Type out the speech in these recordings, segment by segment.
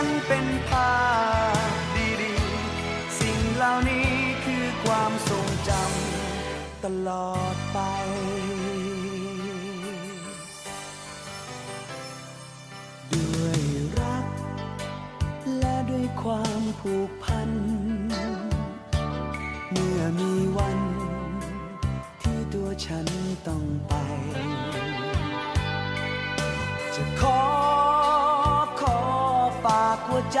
มันเป็นภาพดีๆ สิ่งเหล่านี้คือความทรงจำตลอดไปด้วยรักและด้วยความผูกพัน เมื่อมีวันที่ตัวฉันต้องไป จะขอ ใจ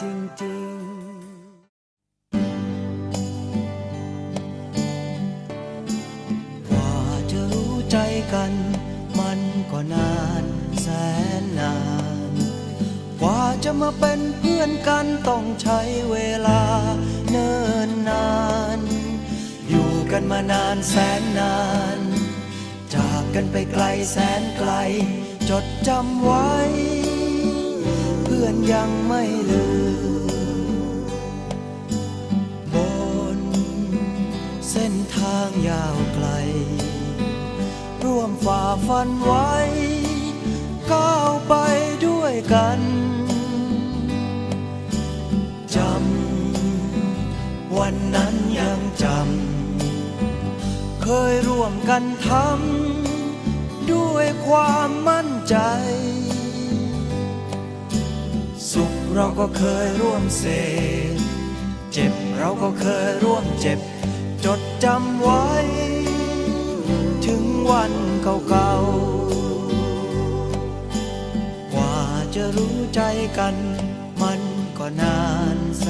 จริงๆ กว่าจะรู้ใจกัน มันก็นานแสนนาน กว่าจะมาเป็นเพื่อนกันต้องใช้เวลาเนิ่นนาน อยู่กันมานานแสนนาน จากกันไปไกลแสนไกล จดจำไว้ อนยังไม่ลืม บนเส้นทางยาวไกล ร่วมฝ่าฟันไว้ ก้าวไปด้วยกันจำวันนั้นยังจำ เคยร่วมกันทำด้วยความมั่นใจ เราก็เคยร่วมเสพเจ็บเราก็เคยร่วมเจ็บ จดจำไว้ ถึงวันเก่าๆ กว่าจะรู้ใจกัน มันก็นานแส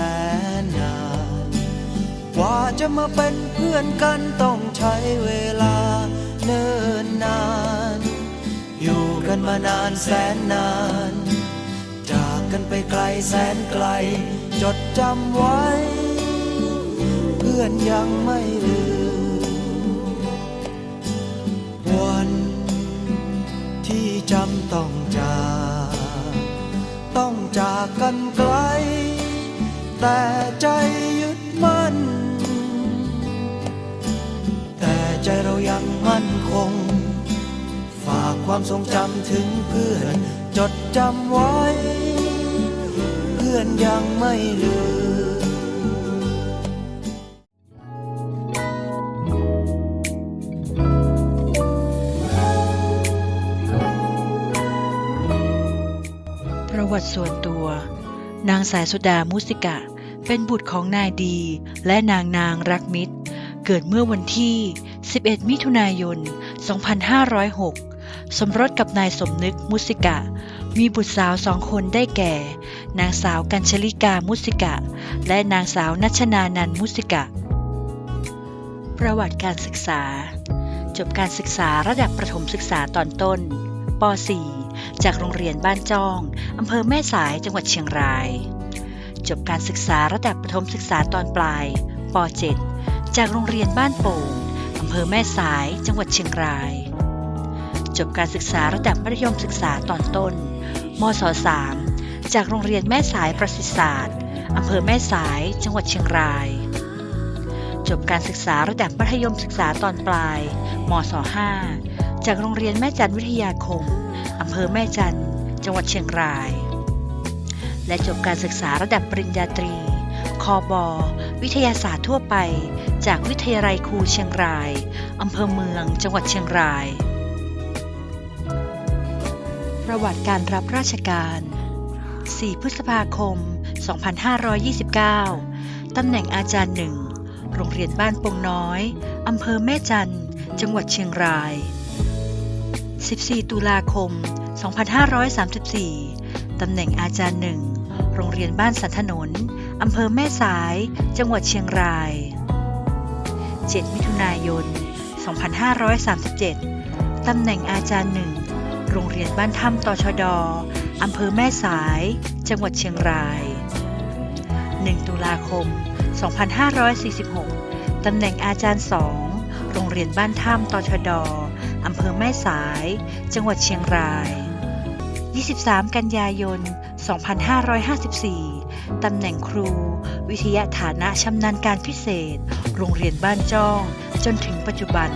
นนาน กว่าจะมาเป็นเพื่อนกันต้องใช้เวลาเนิ่นนาน อยู่กันมานานแสนนาน กันไปไกลแสนไกล จดจำไว้ เพื่อนยังไม่ลืม วันที่จำต้องจากต้องจากกันไกล แต่ใจยึดมั่น แต่ใจเรายังมั่นคง ฝากความทรงจำถึงเพื่อนจดจำไว้ พื่อนยังไม่ลืมประวัติส่วนตัว นางสายสุดามุสิกะ เป็นบุตรของนายดี และนางนางรักมิตร เกิดเมื่อวันที่ 11 มิถุนายน 2506 สมรสกับนายสมนึกมุสิกะ มีบุตรสาวสองคนได้แก่ นางสาวกัญชลิกามุสิกะ และนางสาวนัชนานันมุสิกะ ประวัติการศึกษา จบการศึกษาระดับประถมศึกษาตอนต้นป .4 จากโรงเรียนบ้านจ้องอำเภอแม่สายจังหวัดเชียงราย จบการศึกษาระดับประถมศึกษาตอนปลายป .7 จากโรงเรียนบ้านโป่งอำเภอแม่สายจังหวัดเชียงราย จบการศึกษาระดับมัธยมศึกษาตอนต้น มศ 3 จากโรงเรียนแม่สายประสิทธิศาสตร์อำเภอแม่สาย จังหวัดเชียงราย จบการศึกษาระดับมัธยมศึกษาตอนปลาย มศ 5 จากโรงเรียนแม่จันวิทยาคมอำเภอแม่จันจังหวัดเชียงราย และจบการศึกษาระดับปริญญาตรี คอบอวิทยาศาสตร์ทั่วไป จากวิทยาลัยครูเชียงรายอำเภอเมือง จังหวัดเชียงราย ประวัติการรับราชการ 4 พฤษภาคม 2529 ตำแหน่งอาจารย์หนึ่ง โรงเรียนบ้านปงน้อย อำเภอแม่จัน จังหวัดเชียงราย 14 ตุลาคม 2534 ตำแหน่งอาจารย์หนึ่ง โรงเรียนบ้านสันถนน อำเภอแม่สาย จังหวัดเชียงราย 7 มิถุนายน 2537 ตำแหน่งอาจารย์หนึ่ง โรงเรียนบ้านถ้ำตชดอำเภอแม่สาย จังหวัดเชียงราย 1 ตุลาคม 2546 ตำแหน่งอาจารย์สองโรงเรียนบ้านถ้ำตชดอำเภอแม่สาย จังหวัดเชียงราย 23 กันยายน 2554 ตำแหน่งครู วิทยาฐานะชำนาญการพิเศษ โรงเรียนบ้านจ้อง จนถึงปัจจุบัน